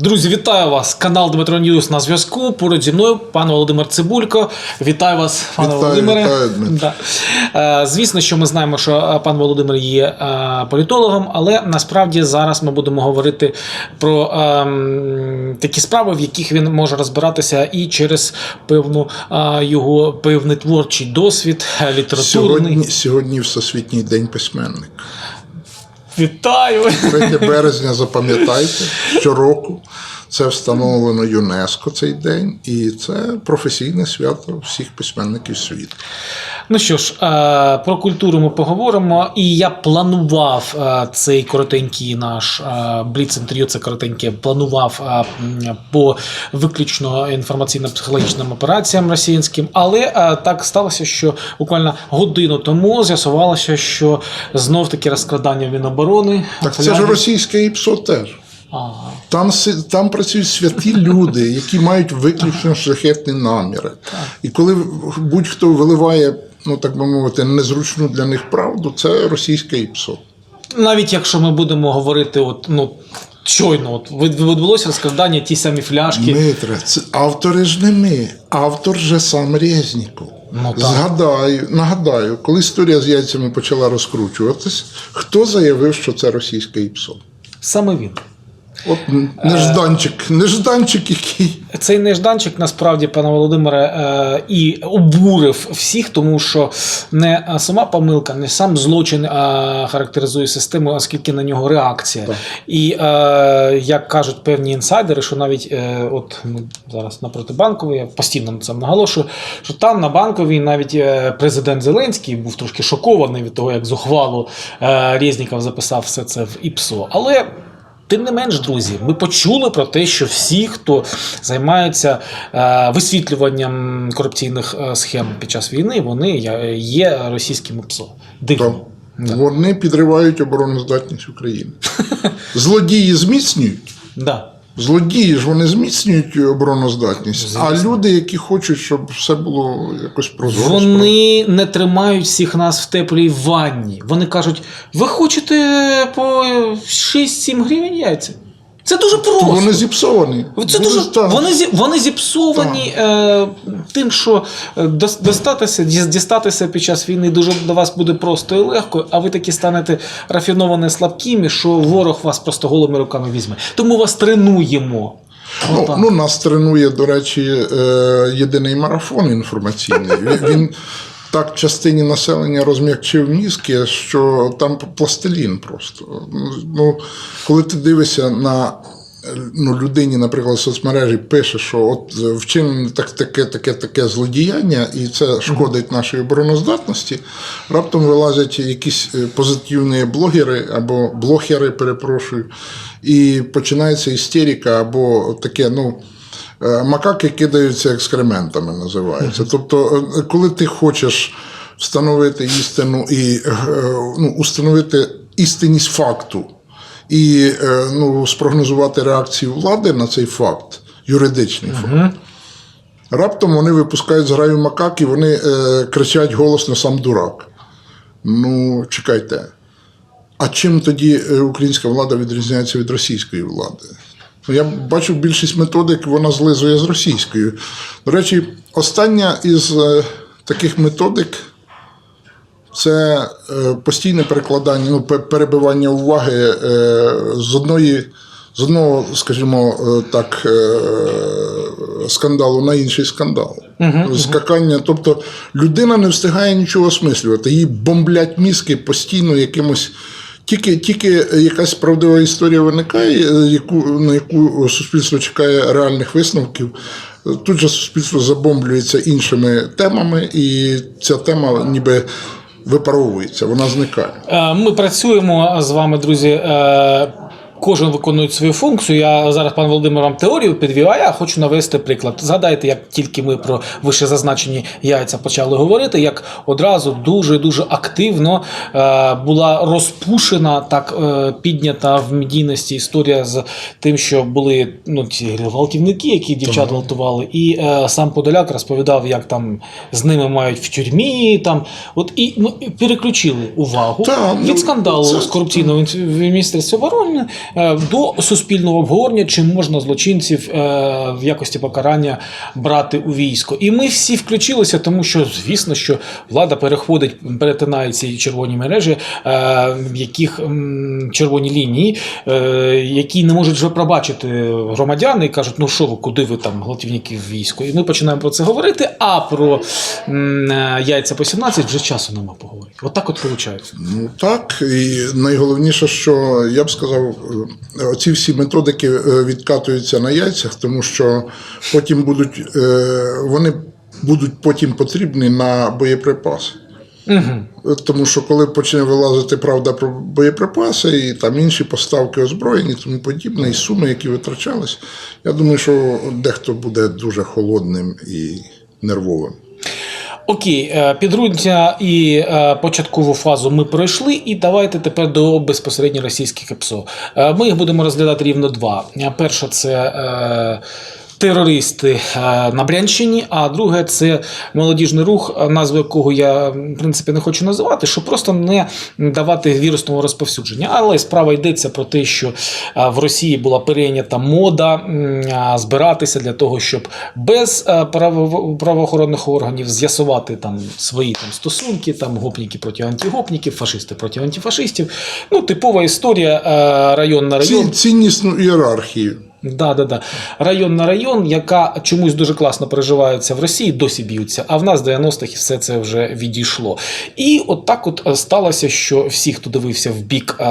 Друзі, вітаю вас! Канал Дмитро Ньюс на зв'язку. Поруч зі мною пан Володимир Цибулько. Вітаю вас, пане Вітаю, Володимире. вітаю, Дмитро. Да. Е, Звісно, що ми знаємо, що е, пан Володимир є е, політологом, але насправді зараз ми будемо говорити про ем, такі справи, в яких він може розбиратися і через певну його певний творчий досвід, літературний. Сьогодні, сьогодні Всесвітній день письменника. Вітаю! 3 березня, запам'ятайте, щороку це встановлено ЮНЕСКО цей день, і це професійне свято всіх письменників світу. Ну що ж, е, про культуру ми поговоримо. І я планував е, цей коротенький наш е, бліц інтерв'ю, це коротеньке, планував е, по виключно інформаційно-психологічним операціям російським, але так сталося, що буквально годину тому з'ясувалося, що знов таки розкрадання Міноборони. Так це ж російське ІПСО теж. Ага. Там, там працюють святі люди, які мають виключно шляхетні наміри. І коли будь-хто виливає, ну так би мовити, незручну для них правду, це російське ІПСО. Навіть якщо ми будемо говорити, от ну. Щойно от відбулося розкрадання ті самі фляшки. Дмитре, це автори ж не ми, автор же сам Резніков. Ну, так. Згадаю, нагадаю, коли історія з яйцями почала розкручуватись, хто заявив, що це російське ІПСО? Саме він. От нежданчик, нежданчик який. Цей нежданчик насправді, пане Володимире, е, і обурив всіх, тому що не сама помилка, не сам злочин е, характеризує систему, оскільки на нього реакція. Так. І е, як кажуть певні інсайдери, що навіть е, от ми зараз напроти банкової, я постійно на цьому наголошую, що там на банковій навіть президент Зеленський був трошки шокований від того, як зухвало Резніков записав все це в ІПСО. Але Тим не менш, друзі, ми почули про те, що всі, хто займаються е, висвітлюванням корупційних е, схем під час війни, вони є- російськими російським ПСО. Дивно. Да. вони підривають обороноздатність України. Злодії зміцнюють. Да. Злодії ж вони зміцнюють обороноздатність, а люди, які хочуть, щоб все було якось прозоро. Вони не тримають всіх нас в теплій ванні. Вони кажуть: ви хочете по 6-7 гривень яйця? Це дуже просто. Вони зіпсовані. Це Вони дуже вони зі вони зіпсовані е, тим, що е, достатися, дістатися під час війни дуже до вас буде просто і легко, а ви такі станете рафіновані слабкими, що ворог вас просто голими руками візьме. Тому вас тренуємо. Ну, ну, нас тренує, до речі, е, єдиний марафон інформаційний. Він так частині населення розм'якчив мізки, що там пластилін просто. Ну, коли ти дивишся на ну, людині, наприклад, в соцмережі пише, що от вчинено так, таке, таке, таке злодіяння, і це шкодить нашій обороноздатності, раптом вилазять якісь е, позитивні блогери або блогери, перепрошую, і починається істерика або таке, ну. Е, Макаки кидаються екскрементами, називається. Тобто, е, коли ти хочеш встановити істину і е, ну, установити істинність факту і ну, спрогнозувати реакцію влади на цей факт, юридичний факт, раптом вони випускають зграю макак і вони е, кричать голосно сам дурак. Ну, чекайте. А чим тоді українська влада відрізняється від російської влади? Ну, Я бачу більшість методик, вона злизує з російською. До речі, остання із е, таких методик це е, постійне перекладання, ну, перебивання уваги е, з одної. З одного, скажімо так, скандалу на інший скандал. Скакання. Тобто людина не встигає нічого осмислювати. Їй бомблять мізки постійно якимось. Тільки, тільки якась правдива історія виникає, е, яку, на яку суспільство чекає реальних висновків. е, Тут же суспільство забомблюється іншими темами, і ця тема ніби випаровується, вона зникає. Е, Ми працюємо з вами, друзі. Кожен виконує свою функцію. Я зараз, пан Володимир, вам теорію підвів, а хочу навести приклад. Згадайте, як тільки ми про вищезазначені яйця почали говорити, як одразу дуже дуже активно е, була розпушена, так е, піднята в медійності історія з тим, що були ну, ці гвалтівники, які дівчат гвалтували, і е, сам Подоляк розповідав, як там з ними мають в тюрмі. Там, от і ми переключили увагу Та, ну, від скандалу з корупційного в міністерстві оборони до суспільного обговорення, чи можна злочинців е, в якості покарання брати у військо. І ми всі включилися, тому що звісно, що влада переходить, перетинає ці червоні мережі, е, в яких червоні лінії, е, які не можуть вже пробачити громадяни і кажуть, ну що ви, куди ви там гвалтівники в військо? І ми починаємо про це говорити. А про е, яйця по 17 вже часу нема поговорити. От так от виходить. Ну так, і найголовніше, що я б сказав, е, оці всі методики е, відкатуються на яйцях, тому що потім будуть е, вони будуть потім потрібні на боєприпаси. Угу. Тому що коли почне вилазити правда про боєприпаси і там інші поставки озброєння і тому подібне, і суми, які витрачались, я думаю, що дехто буде дуже холодним і нервовим. Окей, е, підруддя і е, початкову фазу ми пройшли, і давайте тепер до безпосередньо російських ЕПСО. Е, Ми їх будемо розглядати рівно два. Перша це. Е, Терористи е, на Брянщині, а друге це молодіжний рух, е, назву якого я в принципі не хочу називати, щоб просто не давати вірусного розповсюдження. Але справа йдеться про те, що е, в Росії була перейнята мода збиратися для того, щоб без е, правоохоронних органів з'ясувати там свої там стосунки, там гопніки проти антигопніків, фашисти проти антифашистів. Ну, типова історія е, район на район. Ці, ціннісну ієрархію. Да, да, да. Район на район, яка чомусь дуже класно переживається в Росії, досі б'ються. А в нас в 90-х все це вже відійшло. І от так от е, сталося, що всі, хто дивився в бік е,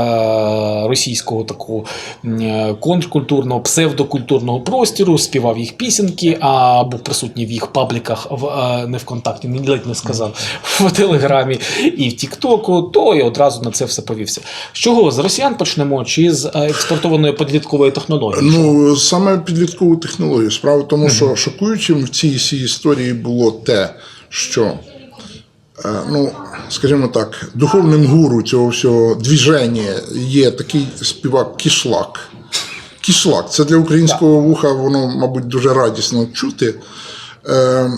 російського такого е, контркультурного, псевдокультурного простіру, співав їх пісеньки, а був присутній в їх пабліках в не в контакті, ледь не сказав, в Телеграмі і в Тіктоку, то і одразу на це все повівся. З чого? З росіян почнемо чи з експортованої підліткової технології? Ну, саме підліткову технологію. Справа в тому, що шокуючим в цій всій історії було те, що, е, ну, скажімо так, духовним гуру цього всього двіження є такий співак Кішлак. Кішлак це для українського вуха, воно, мабуть, дуже радісно чути. Е,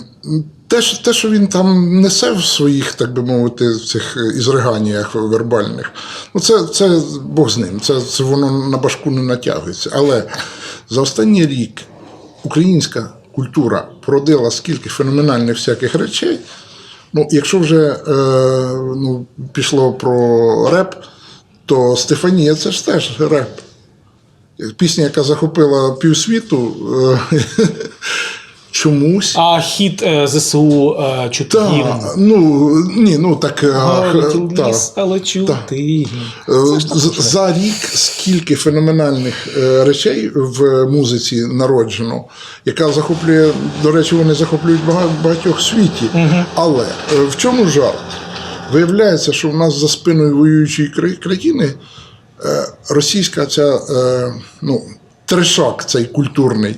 те, що- те, що він там несе в своїх, так би мовити, в цих ізриганнях вербальних, ну це, це Бог з ним, це, це воно на башку не натягується. Але за останній рік українська культура породила скільки феноменальних всяких речей. Ну, якщо вже е, ну, пішло про реп, то Стефанія це ж теж реп. Пісня, яка захопила півсвіту, е, чомусь. А хід е, ЗСУ е, чути ну ні, ну так. е, Летів та. ліс, але чути. Е, з- За рік скільки феноменальних е, речей в музиці народжено, яка захоплює, до речі, вони захоплюють бага- багатьох світі. Але е, в чому жарт? Виявляється, що в нас за спиною воюючої кра- країни е, російська ця е, ну, трешак цей культурний,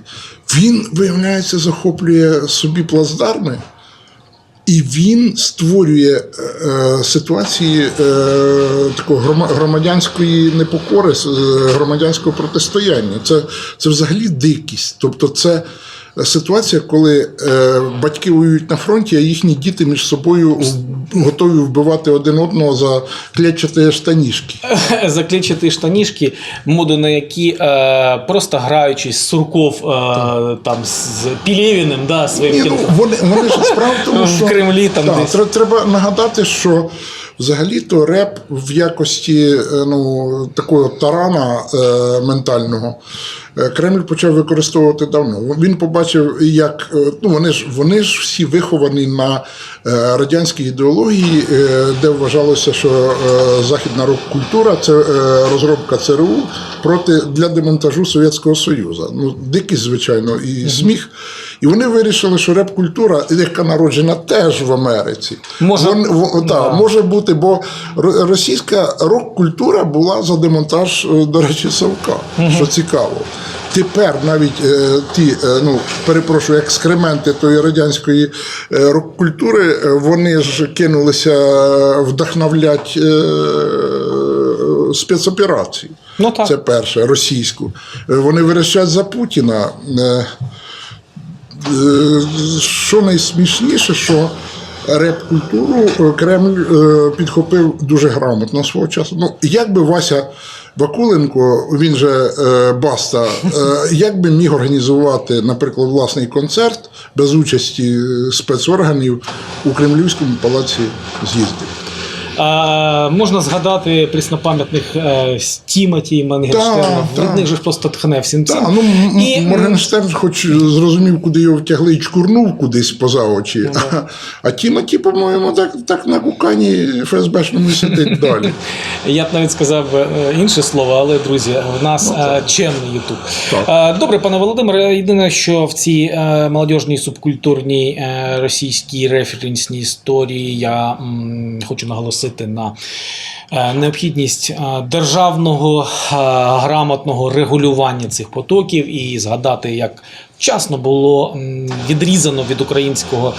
він, виявляється, захоплює собі плацдарми. І він створює е, е, ситуації е, такого громадянської непокори, е, громадянського протистояння. Це, це взагалі дикість. Тобто, це ситуація, коли е, батьки воюють на фронті, а їхні діти між собою готові вбивати один одного за клетчаті штанішки. Закличити штанішки, моду на які е, просто граючись Сурков е, там з Пілєвіним, да, своїм Ні, ну, вони, вони ж справа в тому, В Кремлі там Так, десь. треба нагадати, що взагалі-то реп в якості е, ну, такого тарана е, ментального е, Кремль почав використовувати давно. Він побачив, як е, ну, вони ж вони ж всі виховані на е, радянській ідеології, е, де вважалося, що е, західна рок-культура це е, розробка ЦРУ проти для демонтажу Совєтського Союзу. Ну, дикість, звичайно, і сміх. І вони вирішили, що реп-культура, яка народжена теж в Америці, Може- Вон- во- та, Да. може бути, бо російська рок-культура була за демонтаж, е, до речі, Савка, що цікаво. Тепер навіть е, ті, е, ну перепрошую, екскременти тої радянської е, рок-культури, е, вони ж кинулися вдохновлять е, спецоперації. Ну так. Це перше, російську. Е, Вони верещать за Путіна. Е, е, Що найсмішніше, що реп-культуру Кремль е, підхопив дуже грамотно свого часу. Ну, як би Вася Вакуленко, він же е, Баста, е, як би міг організувати, наприклад, власний концерт без участі спецорганів у Кремлівському палаці з'їздів? Можна згадати преснопам'ятних е, Тімоті. Так, Від них же ж просто тхне всім цим. Ну, І, Моргенштерн хоч зрозумів, куди його втягли і чкурнув кудись поза очі. А, а Тімоті, по-моєму, так, так на кукані ФСБшному сидить далі. Я б навіть сказав е, інше слово, але друзі, в нас е, чемний Ютуб. Добре, пане Володимире. Єдине, що в цій молодіжній субкультурній російській референсній історії я хочу наголосити на е, необхідність е, державного е, грамотного регулювання цих потоків і згадати, як. Вчасно було відрізано від українського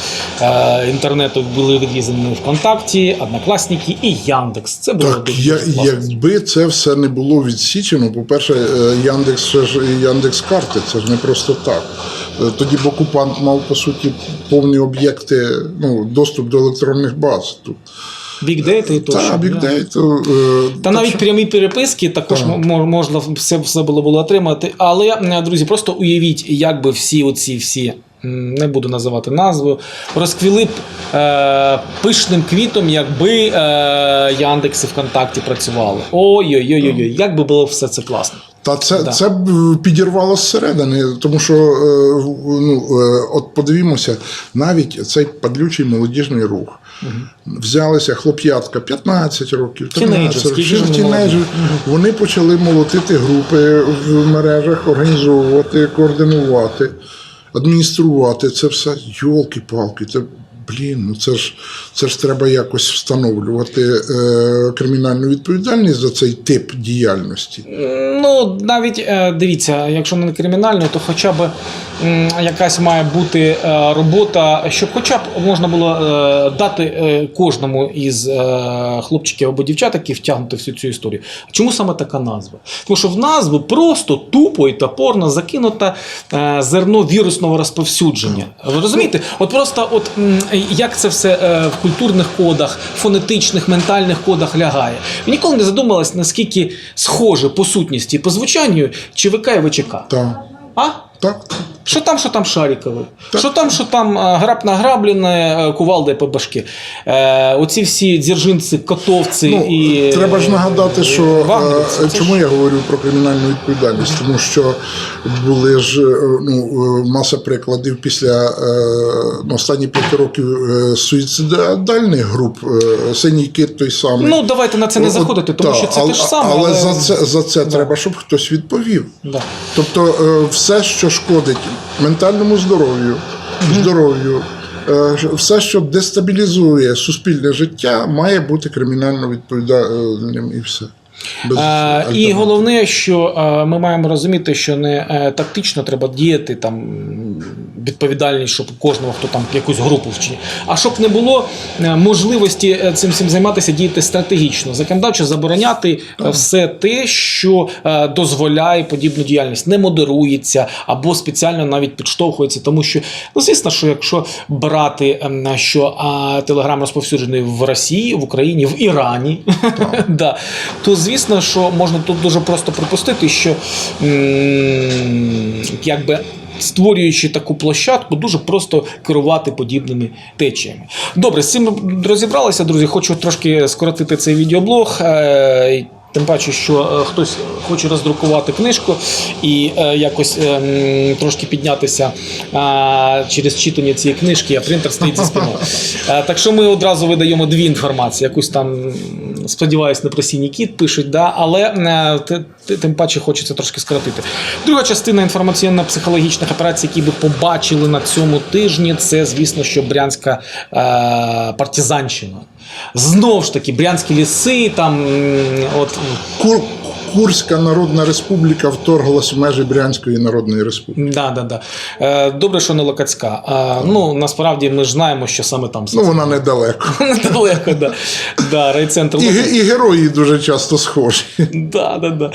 інтернету, були відрізані ВКонтакті, Однокласники і Яндекс. Це було Так, я, якби це все не було відсічено, по-перше, е, Яндекс ще ж Яндекс карти, це ж не просто так. Тоді б окупант мав по суті повні об'єкти, ну, доступ до електронних баз. Тут. Бікдейта і тощо. Та, да. бікдейту. Та навіть прямі переписки також мо- мо- можна все, все було було отримати. Але, друзі, просто уявіть, як би всі оці всі. Не буду називати назву, розквіли б е, пишним квітом, якби е, Яндекс і ВКонтакті працювали. Ой-ой-ой, як би було все це класно. Та це, Да. це підірвало зсередини, тому що е, ну, е, от подивімося, навіть цей падлючий молодіжний рух. Взялися хлоп'ятка 15 років, 13 Тінейджерські, років, дуже. Вони почали молотити групи в мережах, організовувати, координувати, адмініструвати це все. Йолки-палки, це. Блін, ну це ж це ж треба якось встановлювати е, кримінальну відповідальність за цей тип діяльності. Ну, навіть е, дивіться, якщо не кримінально, то хоча б якась має бути е, робота, щоб хоча б можна було е, дати кожному із хлопчиків або дівчат, які втягнути всю цю історію. Чому саме така назва? Тому що в назву просто тупо і топорно закинуто зерно вірусного розповсюдження. Ви розумієте? От просто, от як це все е, в культурних кодах, фонетичних, ментальних кодах лягає. Ви ніколи не задумалась, наскільки схоже по сутності, і по звучанню ЧВК і ВЧК. Так, А? так. Що там, що там Шарікови? Що там, що там е, граб награблене, е, кувалди по башки? Е, оці всі дзержинці, котовці Ну, і. треба ж нагадати, що Вагнерівці, е, це чому я говорю про кримінальну відповідальність, тому що були ж ну, маса прикладів після ну, останні п'ять років суїцидальних груп, синій кит той самий. Ну, давайте на це не заходити, тому та, що це але, те ж саме. Але, за це, за це треба, щоб хтось відповів. Да. Тобто все, що шкодить ментальному здоров'ю, здоров'ю, е, все, що дестабілізує суспільне життя, має бути кримінально відповідальним і все. Без Е, і головне, що е, ми маємо розуміти, що не е, тактично треба діяти там відповідальність, щоб кожного, хто там якусь групу вчиняє, а щоб не було можливості цим всім займатися, діяти стратегічно, законодавчо забороняти все те, що дозволяє подібну діяльність, не модерується або спеціально навіть підштовхується, тому що ну звісно, що якщо брати ем, що телеграм розповсюджений в Росії, в Україні, в Ірані, да, то звісно, що можна тут дуже просто припустити, що якби. Створюючи таку площадку, дуже просто керувати подібними течіями. Добре, з цим розібралися, друзі. Хочу трошки скоротити цей відеоблог. Тим паче, що е, хтось хоче роздрукувати книжку і е, якось е, м, трошки піднятися е, через читання цієї книжки, а принтер стоїть за спиною. Так що ми одразу видаємо дві інформації. Якусь там, сподіваюся, на не кіт пишуть, да? але тим паче хочеться трошки скоротити. Друга частина інформаційно-психологічних операцій, які ви побачили на цьому тижні, це, звісно, що брянська е, партизанщина. Знов ж таки, брянські ліси, там от Кур, Курська Народна Республіка вторглась в межі Брянської Народної Республіки. Да, да, да. Е, добре, що не Локацька. А, ну, насправді ми ж знаємо, що саме там Ну, вона недалеко. недалеко, да. Да, райцентр І, і герої дуже часто схожі. Да, да, да.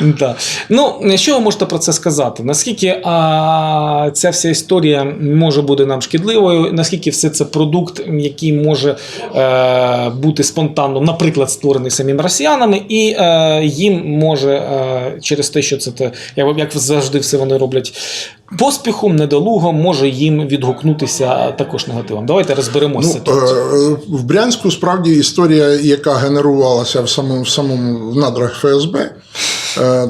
Да. Ну, що ви можете про це сказати? Наскільки а, ця вся історія може бути нам шкідливою? Наскільки все це продукт, який може е, бути спонтанно, наприклад, створений самими росіянами, і е, їм може е, через те, що це те, як, завжди все вони роблять. Поспіхом, недолугом може їм відгукнутися також негативом. Давайте розберемося Ну, ситуацією. е, в Брянську справді історія, яка генерувалася в самому, в самому в надрах ФСБ,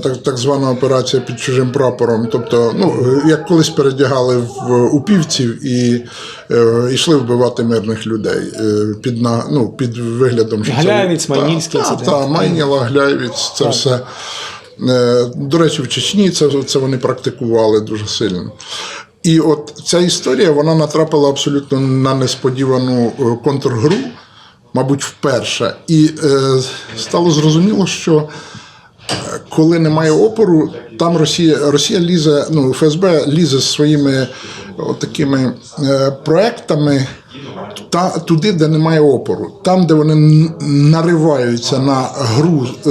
так, так звана операція під чужим прапором. Тобто, ну, як колись передягали в упівців і е, йшли вбивати мирних людей е, під, на, ну, під виглядом що це- Гляєвець, Та, та, та, Майніла, Гляєвець, це все. Е, До речі, в Чечні це, це вони практикували дуже сильно. І от ця історія вона натрапила абсолютно на несподівану е, контргру, мабуть, вперше. І е, стало зрозуміло, що е, коли немає опору, там Росія, Росія лізе, ну, ФСБ лізе своїми такими е, проектами та, туди, де немає опору. Там, де вони нариваються на гру е,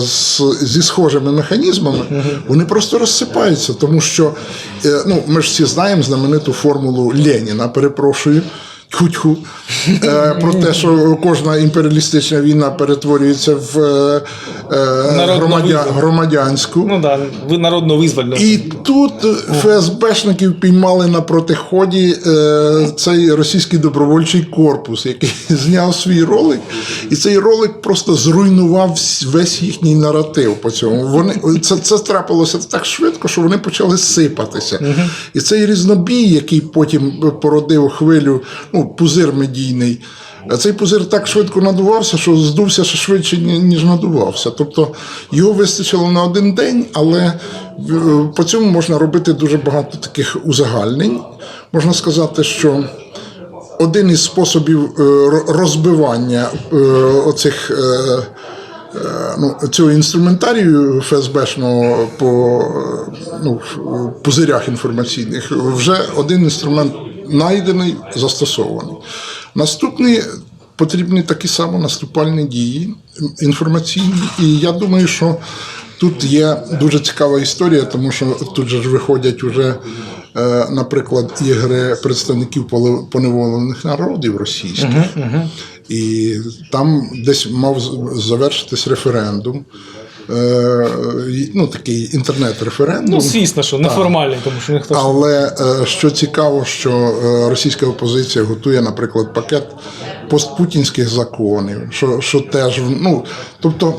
з, зі схожими механізмами, вони просто розсипаються. Тому що е, ну, ми ж всі знаємо знамениту формулу Леніна, перепрошую. Тьху-тьху, е, про те, що кожна імперіалістична війна перетворюється в е, е, громадя, громадянську. Ну да, ви народно визвольно. І тут ФСБшників піймали на протиході цей російський добровольчий корпус, який зняв свій ролик, і цей ролик просто зруйнував весь їхній наратив по цьому. Вони це, це трапилося так швидко, що вони почали сипатися. І цей різнобій, який потім породив хвилю, ну, пузир медійний. Цей пузир так швидко надувався, що здувся ще швидше, ніж надувався. Тобто його вистачило на один день, але е, по цьому можна робити дуже багато таких узагальнень. Можна сказати, що один із способів е, розбивання е, оцих. Ну, цього інструментарію ФСБшного по ну, пузирях інформаційних вже один інструмент знайдений, застосований. Наступний потрібні такі само наступальні дії інформаційні. І я думаю, що тут є дуже цікава історія, тому що тут же ж виходять уже, е, наприклад, ігри представників поневолених народів російських. І там десь мав завершитись референдум. Е, ну, такий інтернет-референдум. Ну, звісно, що неформальний, тому що ніхто Але е, що цікаво, що е, російська опозиція готує, наприклад, пакет постпутінських законів, що, що теж ну, тобто,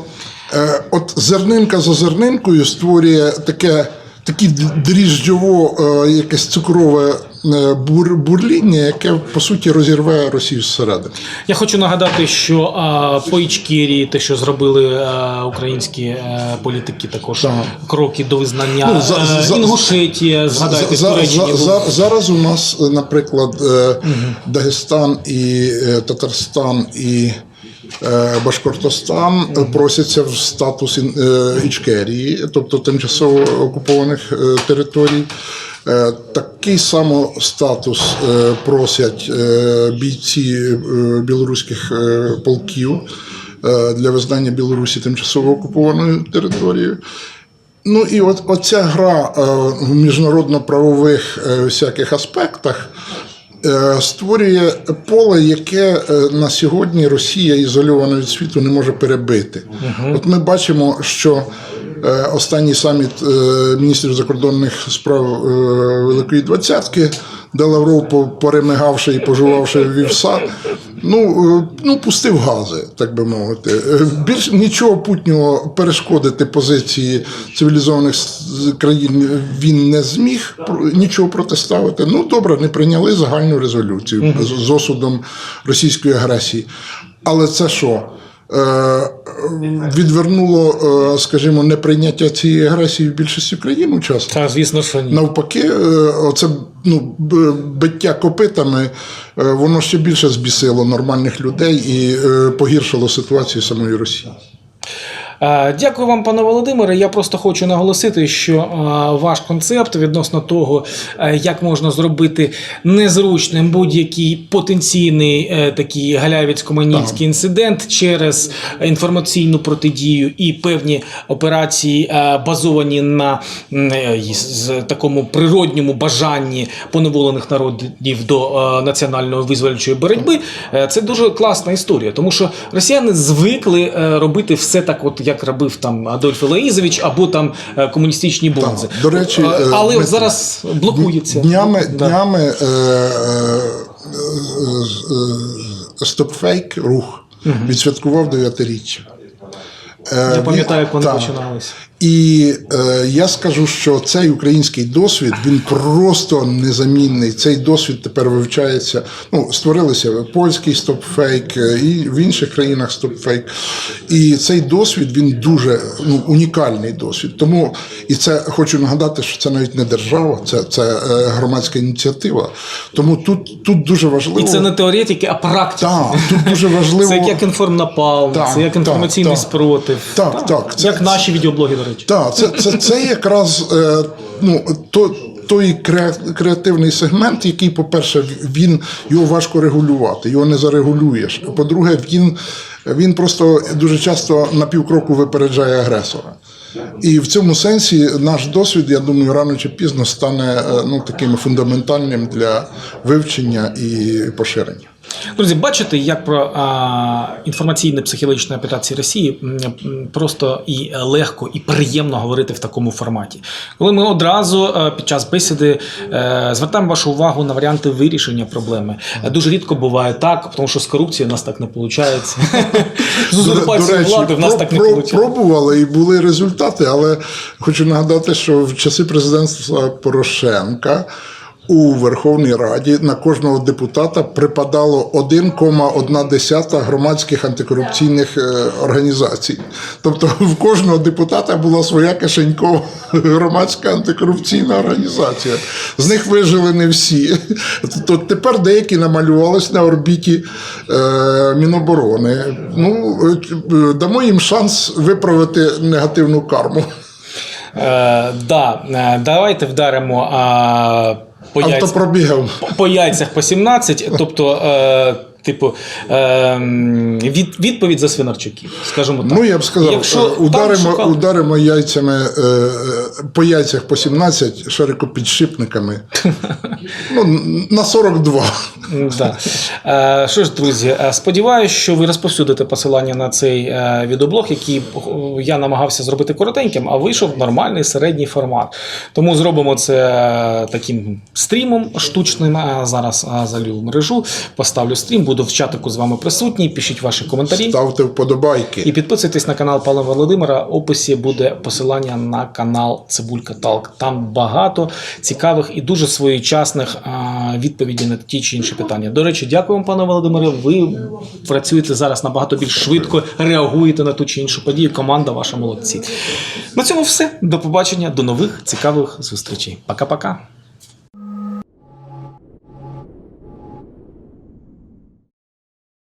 е, от зернинка за зернинкою створює таке. Такі дріжджово е, якесь цукрове е, бур, бурління, яке по суті розірве Росію зсередини. Я хочу нагадати, що а, по Ічкерії, те, що зробили а, українські е, політики, також Так. кроки до визнання Ну, за- Е, за- Інгушетія, згадайте, За- за- за- зараз у нас, е, наприклад, е, Дагестан і е, Татарстан і е, Башкортостан е, просяться в статус е, Ічкерії, тобто тимчасово окупованих е, територій. Е, Такий само статус е, просять е, бійці е, білоруських е, полків е, для визнання Білорусі тимчасово окупованою територією. Ну і от оця гра е, в міжнародно-правових е, всяких аспектах е, створює поле, яке е, на сьогодні Росія ізольована від світу не може перебити. От ми бачимо, що е, останній саміт е, міністрів закордонних справ е, Великої Двадцятки, де Лавров, по- поремигавши і пожувавши вівса, ну, е, ну, пустив гази, так би мовити. Е, Більш нічого путнього перешкодити позиції цивілізованих країн він не зміг нічого протиставити. Ну, добре, не прийняли загальну резолюцію з- з осудом російської агресії. Але це що? Е, Відвернуло, е, скажімо, неприйняття цієї агресії в більшості країн учасників. Та, звісно, що ні. Навпаки, це оце ну, биття копитами, е, воно ще більше збісило нормальних людей і е, погіршило ситуацію самої Росії. Е, Дякую вам, пане Володимире. Я просто хочу наголосити, що е, ваш концепт відносно того, е, як можна зробити незручним будь-який потенційний такий галявіцько-манівський інцидент через інформаційну протидію і певні операції, базовані на такому природньому бажанні поневолених народів до національної визвольчої боротьби. Це дуже класна історія, тому що росіяни звикли робити все так, от як робив там Адольф Ілаїзович або там е, комуністичні бонзи. Так, до речі, Е, але ми... зараз блокується. Днями, Да. днями е, е, стопфейк рух відсвяткував 9-річчя. Е, Я пам'ятаю, як вони починалися. І е, я скажу, що цей український досвід він просто незамінний. Цей досвід тепер вивчається. Ну, створилися польський стопфейк, е, і в інших країнах стопфейк. І цей досвід він дуже ну, унікальний досвід. Тому і це хочу нагадати, що це навіть не держава, це, це е, громадська ініціатива. Тому тут, тут дуже важливо. І це не теоретики, а практики. так, тут дуже важливо. Це як інформнапал, це як інформаційний спротив. Так, так, це- як наші відеоблоги, до речі. Так, це, це, це якраз е, ну, то, той кре- креативний сегмент, який, по-перше, він його важко регулювати, його не зарегулюєш. По-друге, він, він просто дуже часто на півкроку випереджає агресора. І в цьому сенсі наш досвід, я думаю, рано чи пізно стане е, ну, таким фундаментальним для вивчення і поширення. Друзі, бачите, як про а, інформаційні психологічні операції Росії просто і легко, і приємно говорити в такому форматі. Коли ми одразу е, під час бесіди е, звертаємо вашу увагу на варіанти вирішення проблеми. Е, Дуже рідко буває так, тому що з корупцією у нас так не виходить. З узурпацією влади в нас так не виходить. Пробували і були результати, але хочу нагадати, що в часи президентства Порошенка. У Верховній Раді на кожного депутата припадало 1,1 громадських антикорупційних е, організацій. Тобто в кожного депутата була своя кишенькова громадська антикорупційна організація. З них вижили не всі. То тепер деякі намалювались на орбіті е, Міноборони. Ну, е, дамо їм шанс виправити негативну карму. Е, да, давайте вдаримо а, по яйцях. По яйцях по 17, тобто, е, типу, е, від, відповідь за свинарчуків, скажімо так. Ну, я б сказав, Якщо е, ударимо, шукали- ударимо яйцями е, е, по яйцях по 17 широкопідшипниками. Ну, на 42. Да. Е, Що ж, друзі, е, сподіваюся, що ви розповсюдите посилання на цей е, відеоблог, який я намагався зробити коротеньким, а вийшов нормальний середній формат. Тому зробимо це таким стрімом штучним. Зараз залю в мережу, поставлю стрім, буду в чатику з вами присутній. Пишіть ваші коментарі. Ставте вподобайки. І підписуйтесь на канал Павла Володимира. В описі буде посилання на канал Цибулька Талк. Там багато цікавих і дуже своєчасних відповідей на ті чи інші питання. До речі, дякую вам, пане Володимире. Ви працюєте зараз набагато більш швидко, реагуєте на ту чи іншу подію. Команда ваша молодці. На цьому все. До побачення, до нових цікавих зустрічей. Пока-пока.